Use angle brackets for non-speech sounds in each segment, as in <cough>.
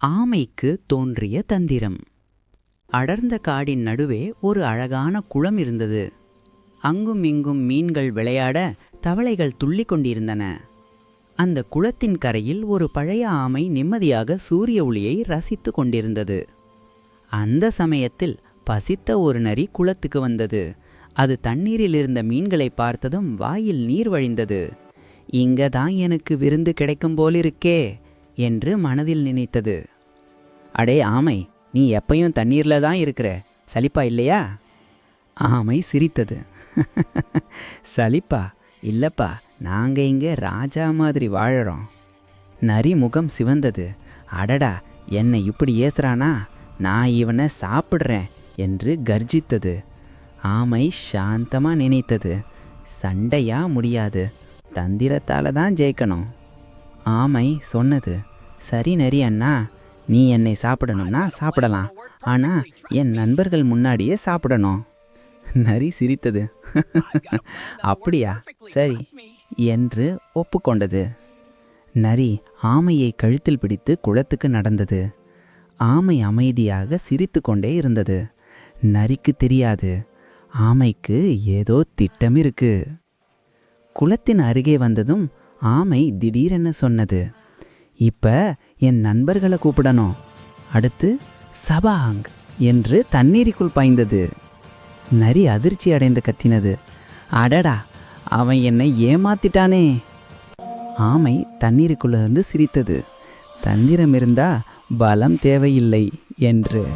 ஆமைக்கு தோன்றிய தந்திரம். அடர்ந்த காடின் நடுவே ஒரு அழகான குளம் இருந்தது. அங்கும் இங்கும் மீன்கள் விளையாட தவளைகள் துள்ளி கொண்டிருந்தன. அந்த குளத்தின் கரையில் ஒரு பழைய ஆமை நிம்மதியாக சூரிய ஒளியை ரசித்து கொண்டிருந்தது. அந்த சமயத்தில் பசித்த ஒரு நரி குளத்துக்கு வந்தது. அது தண்ணீரில் இருந்த மீன்களை பார்த்ததும் வாயில் நீர் வழிந்தது. இங்க தான் எனக்கு விருந்து கிடைக்கும் போலிருக்கே என்று மனதில் நினைத்தது. அடே ஆமை நீ எப்பையும் தண்ணீரில் தான் இருக்கிற. சலிப்பா இல்லையா? ஆமை சிரித்தது. <laughs> சலிப்பா இல்லப்பா நாங்கள் இங்கே ராஜா மாதிரி வாழறோம். நரி முகம் சிவந்தது. அடடா என்னை இப்படி ஏசுறானா? நான் இவனை சாப்பிட்றேன் என்று கர்ஜித்தது. ஆமை சாந்தமாக நினைத்தது. சண்டையா முடியாது. தந்திரத்தால் தான் ஜெயிக்கணும். ஆமை சொன்னது சரி நரி அண்ணா நீ என்னை சாப்பிடணும்னா சாப்பிடலாம். ஆனா என் நண்பர்கள் முன்னாடியே சாப்பிடணும். நரி சிரித்தது. <laughs> அப்படியா? சரி என்று ஒப்புக்கொண்டது. நரி ஆமையை கழுத்தில் பிடித்து குளத்துக்கு நடந்தது. ஆமை அமைதியாக சிரித்துக்கொண்டே இருந்தது. நரிக்கு தெரியாது ஆமைக்கு ஏதோ திட்டம் இருக்கு குளத்தின் அருகே வந்ததும் ஆமை திடீரென சொன்னது இப்போ என் நண்பர்களை கூப்பிடணும். அடுத்து சபாங் என்று தண்ணீருக்குள் பாய்ந்தது. நரி அதிர்ச்சி அடைந்து கத்தினது. அடடா அவன் என்னை ஏமாத்திட்டானே. ஆமை தண்ணீருக்குள்ள இருந்து சிரித்தது. தந்திரம் இருந்தா பலம் தேவையில்லை என்று.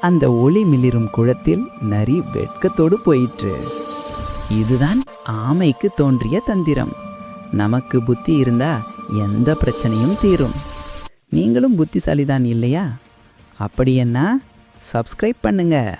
அந்த ஒளி மிளிரும் குளத்தில் நரி வெட்கத்தோடு போயிற்று. இதுதான் ஆமைக்கு தோன்றிய தந்திரம். நமக்கு புத்தி இருந்தா எந்த பிரச்சனையும் தீரும். நீங்களும் புத்திசாலிதான் இல்லையா? அப்படின்னா சப்ஸ்கிரைப் பண்ணுங்கள்